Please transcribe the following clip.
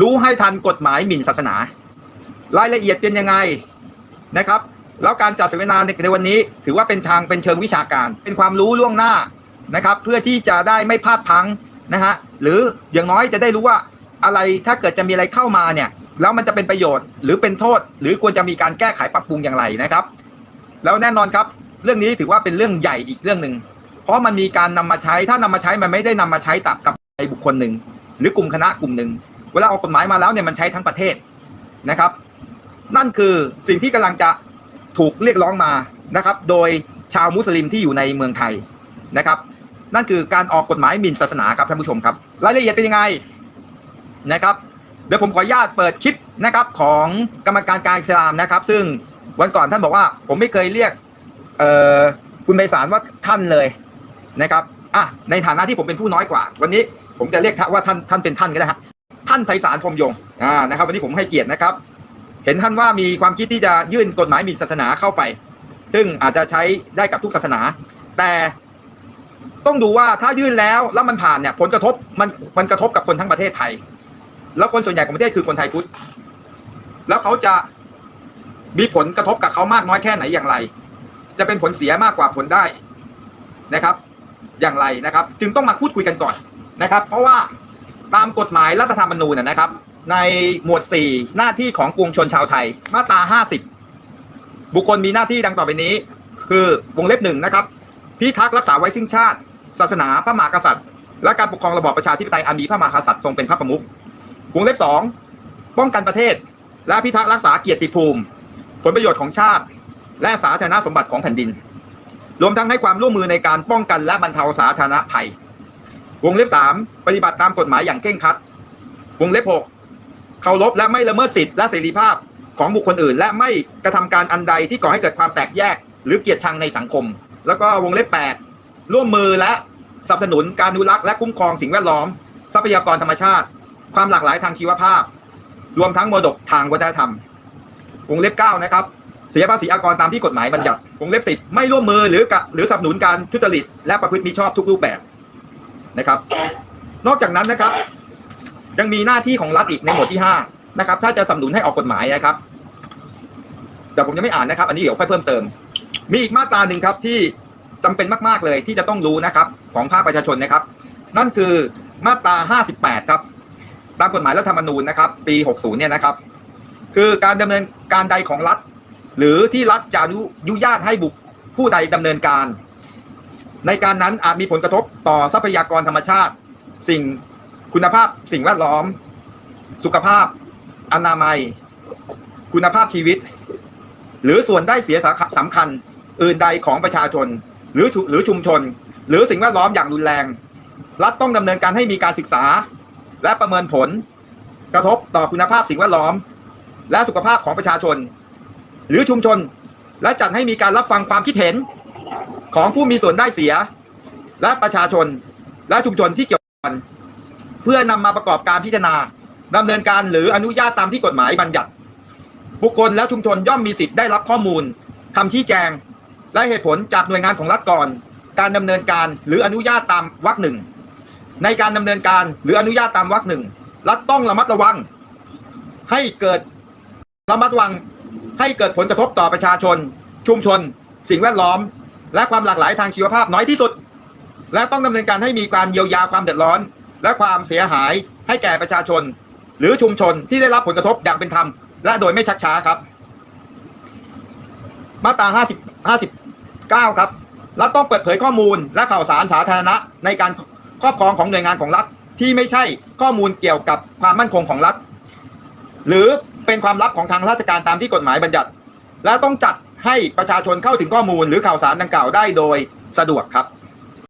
รู้ให้ทันกฎหมายหมิ่นศาสนา รายละเอียดเป็นยังไงนะครับ แล้วการจัดเสวนาในในวันนี้ ถือว่าเป็นทางเป็นเชิงวิชาการ เป็นความรู้ล่วงหน้านะครับ เพื่อที่จะได้ไม่พลาดพังนะฮะหรืออย่างน้อยจะได้รู้ว่าอะไรถ้าเกิดจะมีอะไรเข้ามาเนี่ยแล้วมันจะเป็นประโยชน์หรือเป็นโทษ หรือควรจะมีการแก้ไขปรับปรุงอย่างไรนะครับ แล้วแน่นอนครับ เรื่องนี้ถือว่าเป็นเรื่องใหญ่อีกเรื่องหนึ่งเพราะมันมีการนำมาใช้ถ้านำมาใช้มันไม่ได้นำมาใช้ตับกับใครบุคคลหนึ่งหรือกลุ่มคณะกลุ่มหนึ่ง เวลาออกกฎหมายมาแล้วเนี่ยมันใช้ทั้งประเทศนะครับ นั่นคือสิ่งที่กำลังจะถูกเรียกร้องมานะครับ โดยชาวมุสลิมที่อยู่ในเมืองไทยนะครับ นั่นคือการออกกฎหมายหมิ่นศาสนาครับท่านผู้ชมครับ รายละเอียดเป็นยังไงนะครับ เดี๋ยวผมขออนุญาตเปิดคลิปนะครับของกรรมการการอิสลามนะครับ ซึ่งวันก่อนท่านบอกว่าผมไม่เคยเรียกคุณไพศาลว่าท่านเลยนะครับอะในฐานะที่ผมเป็นผู้น้อยกว่า วันนี้ผมจะเรียกว่าท่านท่านเป็นท่านก็ได้ฮะ ท่านไพศาลพรมยงค์อ่านะครับ วันนี้ผมให้เกียรตินะครับ เห็นท่านว่ามีความคิดที่จะยื่นกฎหมายหมิ่นศาสนาเข้าไป ซึ่งอาจจะใช้ได้กับทุกศาสนา แต่ต้องดูว่าถ้ายื่นแล้วแล้วมันผ่านเนี่ยผลกระทบมันมันกระทบกับคนทั้งประเทศไทย แล้วคนส่วนใหญ่ของประเทศคือคนไทยพุทธแล้วเขาจะมีผลกระทบกับเขามากน้อยแค่ไหนอย่างไร จะเป็นผลเสียมากกว่าผลได้นะครับ อย่างไรนะครับ จึงต้องมาพูดคุยกันก่อนนะครับ เพราะว่า ตามกฎหมายรัฐธรรมนูญนะนะครับ ในหมวด 4 หน้าที่ของปวงชนชาวไทย มาตรา 50 บุคคลมีหน้าที่ดังต่อไปนี้ คือวงเล็บหนึ่งนะครับ พิทักษ์รักษาไว้ซึ่งชาติ ศาสนาพระมหากษัตริย์ และการปกครองระบอบประชาธิปไตยอันมีพระมหากษัตริย์ทรงเป็นพระประมุขวงเล็บสองป้องกันประเทศ และพิทักษ์รักษาเกียรติภูมิ ผลประโยชน์ของชาติ และสาธารณสมบัติของแผ่นดิน รวมทั้งให้ความร่วมมือในการป้องกันและบรรเทาสาธารณภัย วงเล็บสามปฏิบัติตามกฎหมายอย่างเคร่งครัด วงเล็บหกเคารพและไม่ละเมิดสิทธิและเสรีภาพของบุคคลอื่น และไม่กระทำการอันใดที่ก่อให้เกิดความแตกแยก หรือเกลียดชังในสังคม แล้วก็วงเล็บแปดร่วมมือและสนับสนุนการอนุรักษ์และคุ้มครองสิ่งแวดล้อม ทรัพยากรธรรมชาติ ความหลากหลายทางชีวภาพ รวมทั้งมรดกทางวัฒนธรรม วงเล็บเก้านะครับเสียภาษีอากรตามที่กฎหมายบัญญัติวงเล็บสิบไม่ร่วมมือหรือกะหรือสนับสนุนการทุจริตและประพฤติมิชอบทุกรูปแบบ นะครับ นอกจากนั้นนะครับ ยังมีหน้าที่ของรัฐอีกในหมวดที่ห้านะครับ ถ้าจะสนับสนุนให้ออกกฎหมายนะครับ แต่ผมยังไม่อ่านนะครับ อันนี้เดี๋ยวค่อยเพิ่มเติม มีอีกมาตราหนึ่งครับที่จำเป็นมากๆเลยที่จะต้องรู้นะครับ ของภาคประชาชนนะครับ นั่นคือมาตรา 58 ครับ ตามกฎหมายรัฐธรรมนูญนะครับ ปี 60 เนี่ยนะครับ คือการดำเนินการใดของรัฐ หรือที่รัฐจะอนุญาตให้บุคผู้ใดดำเนินการ ในการนั้นอาจมีผลกระทบต่อทรัพยากรธรรมชาติ สิ่งคุณภาพสิ่งแวดล้อม สุขภาพ อนามัย คุณภาพชีวิต หรือส่วนได้เสียสำคัญ อื่นใดของประชาชน หรือหรือชุมชน หรือสิ่งแวดล้อมอย่างรุนแรง รัฐต้องดำเนินการให้มีการศึกษา และประเมินผล กระทบต่อคุณภาพสิ่งแวดล้อม และสุขภาพของประชาชน หรือชุมชน และจัดให้มีการรับฟังความคิดเห็น ของผู้มีส่วนได้เสีย และประชาชนและชุมชนที่เกี่ยวข้องเพื่อนำมาประกอบการพิจารณาดำเนินการหรืออนุญาตตามที่กฎหมายบัญญัติ บุคคลและชุมชนย่อมมีสิทธิ์ได้รับข้อมูลคำชี้แจง และเหตุผลจากหน่วยงานของรัฐก่อน การดำเนินการหรืออนุญาตตามวรรคหนึ่งในการดำเนินการหรืออนุญาตตามวรรคหนึ่งรัฐต้องระมัดระวัง ให้เกิดระมัดระวังให้เกิดผลกระทบต่อประชาชน ชุมชน สิ่งแวดล้อม และความหลากหลายทางชีวภาพน้อยที่สุด และต้องดำเนินการให้มีการเยียวยาความเดือดร้อน และความเสียหายให้แก่ประชาชน หรือชุมชนที่ได้รับผลกระทบอย่างเป็นธรรม และโดยไม่ชักช้าครับ มาตรา50 59 ครับรัฐต้องเปิดเผยข้อมูลและข่าวสารสาธารณะในการครอบครองของหน่วยงานของรัฐที่ไม่ใช่ข้อมูลเกี่ยวกับความมั่นคงของรัฐ หรือเป็นความลับของทางราชการตามที่กฎหมายบัญญัติ และต้องจัด ให้ประชาชนเข้าถึงข้อมูลหรือข่าวสารดังกล่าวได้โดยสะดวกครับ